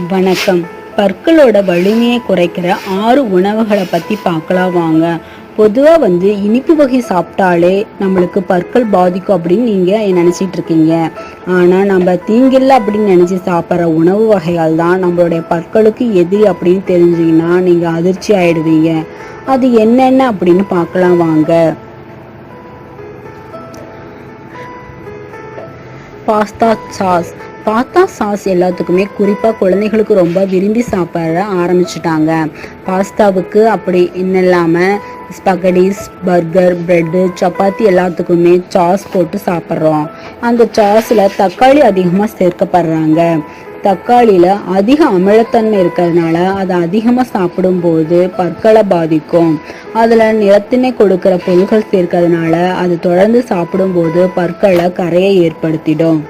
வணக்கம். பற்களோட வலிமையை குறைக்கிற ஆறு உணவுகளை பற்றி பார்க்கலாம் வாங்க. பொதுவாக வந்து இனிப்பு வகை சாப்பிட்டாலே நம்மளுக்கு பற்கள் பாதிக்கும் அப்படின்னு நீங்கள் நினச்சிட்டு இருக்கீங்க. ஆனால் நம்ம தீங்கில்லை அப்படின்னு நினச்சி சாப்பிட்ற உணவு வகைகள் தான் நம்மளுடைய பற்களுக்கு எது அப்படின்னு தெரிஞ்சிங்கன்னா நீங்கள் அதிர்ச்சி ஆயிடுவீங்க. அது என்னென்ன அப்படின்னு பார்க்கலாம் வாங்க. Pasta sauce. பாஸ்தா சாஸ் எல்லாத்துக்குமே குறிப்பாக குழந்தைகளுக்கு ரொம்ப விரும்பி சாப்பிட ஆரம்பிச்சிட்டாங்க. பாஸ்தாவுக்கு அப்படி இன்னும் இல்லாமல் ஸ்பகடிஸ் பர்கர் ப்ரெட்டு சப்பாத்தி எல்லாத்துக்குமே சாஸ் போட்டு சாப்பிட்றோம். அந்த சாஸில் தக்காளி அதிகமாக சேர்க்கப்படுறாங்க. தக்காளியில் அதிக அமிலத்தன்மை இருக்கிறதுனால அதை அதிகமாக சாப்பிடும்போது பற்களை பாதிக்கும். அதில் நிறத்தினை கொடுக்குற பொருட்கள் சேர்க்கறதுனால அது தொடர்ந்து சாப்பிடும்போது பற்களை கரையை ஏற்படுத்திடும்.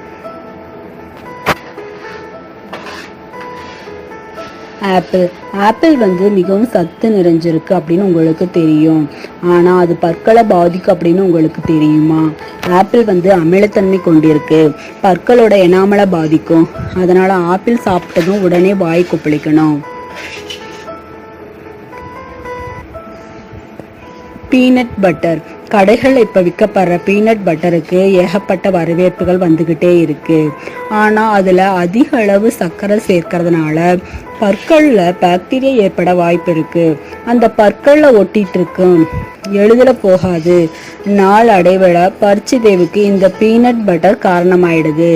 ஆப்பிள். ஆப்பிள் வந்து மிகவும் சத்து நிறைஞ்சிருக்கு அப்படின்னு உங்களுக்கு தெரியும். ஆனால் அது பற்களை பாதிக்கும் அப்படின்னு உங்களுக்கு தெரியுமா? ஆப்பிள் வந்து அமிலத்தன்மை கொண்டிருக்கு. பற்களோட எனாமலை பாதிக்கும். அதனால் ஆப்பிள் சாப்பிட்டதும் உடனே வாய் கொப்பளிக்கணும். Peanut butter. கடைகளில் இப்போ விற்கப்படுற பீனட் பட்டருக்கு ஏகப்பட்ட வரவேற்புகள் வந்துக்கிட்டே இருக்கு. ஆனால் அதில் அதிக அளவு சர்க்கரை சேர்க்கறதுனால பற்களில் பாக்டீரியா ஏற்பட வாய்ப்பு இருக்கு. அந்த பற்களில் ஒட்டிட்டு இருக்கும் எளிதில் போகாது. நாள் அடைவில் பறிச்சு தேவுக்கு இந்த பீனட் பட்டர் காரணமாயிடுது.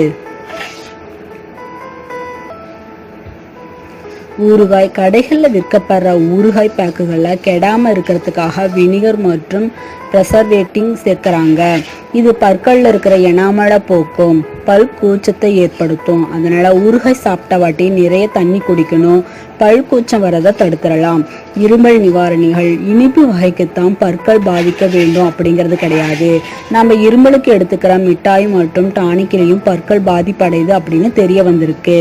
ஊறுகாய் கடைகளில் விற்கப்படுற ஊறுகாய் பேக்குகளை கெடாமல் இருக்கிறதுக்காக வினிகர் மற்றும் ப்ரெசர்வேட்டிங் சேர்க்குறாங்க. இது பற்களில் இருக்கிற எனாமலை போக்கும் பல் கூச்சத்தை ஏற்படுத்தும். அதனால் ஊறுகாய் சாப்பிட்ட வாட்டி நிறைய தண்ணி குடிக்கணும் பல் கூச்சம் வரதை தடுத்துடலாம். இருமல் நிவாரணிகள் இனிப்பு வகைக்குத்தான் பற்கள் பாதிக்க வேண்டும் அப்படிங்கிறது கிடையாது. நம்ம இருமலுக்கு எடுத்துக்கிற மிட்டாய் மற்றும் டானிக்கிலையும் பற்கள் பாதிப்படையுது அப்படின்னு தெரிய வந்திருக்கு.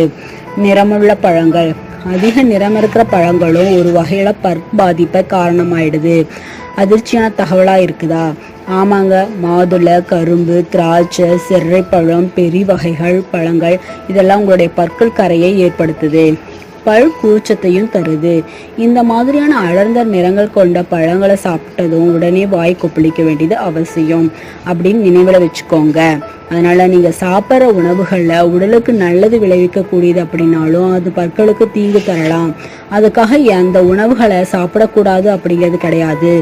நிறமுள்ள பழங்கள் அதிக நிறம் இருக்கிற பழங்களும் ஒரு வகையில பற் பாதிப்பை காரணமாயிடுது. அதிர்ச்சியான தகவலா இருக்குதா? ஆமாங்க. மாதுளை கரும்பு திராட்சை செர்ரைப்பழம் பெரி வகைகள் பழங்கள் இதெல்லாம் உங்களுடைய பற்கள் கரையை ஏற்படுத்துது. பல் கூச்சத்தையும் தருது. இந்த மாதிரியான அடர்ந்த நிறங்கள் கொண்ட பழங்களை சாப்பிட்டதும் உடனே வாய் கொப்பளிக்க வேண்டியது அவசியம் அப்படின்னு நினைவில் வச்சுக்கோங்க. அதனால நீங்க சாப்பிட்ற உணவுகள்ல உடலுக்கு நல்லது விளைவிக்கக்கூடியது அப்படின்னாலும் அது பற்களுக்கு தீங்கு தரலாம். அதுக்காக அந்த உணவுகளை சாப்பிடக்கூடாது அப்படிங்கிறது கிடையாது.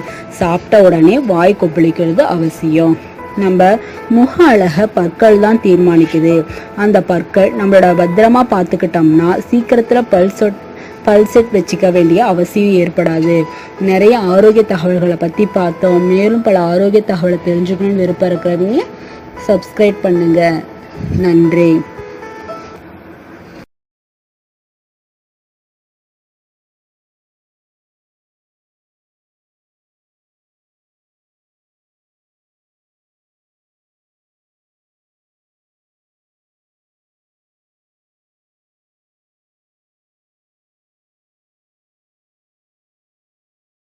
சாப்பிட்ட உடனே வாய் கொப்பளிக்கிறது அவசியம். நம்ம முக அழக பற்கள் தான் தீர்மானிக்குது. அந்த பற்கள் நம்மளோட பத்திரமா பார்த்துக்கிட்டோம்னா சீக்கிரத்தில் பல்சொட் பல்செட் வச்சுக்க வேண்டிய அவசியம் ஏற்படாது. நிறைய ஆரோக்கிய தகவல்களை பற்றி பார்த்தோம். மேலும் பல ஆரோக்கிய தகவலை தெரிஞ்சுக்கணும்னு விருப்பம் இருக்கிறவங்க சப்ஸ்கிரைப் பண்ணுங்கள் நன்றி.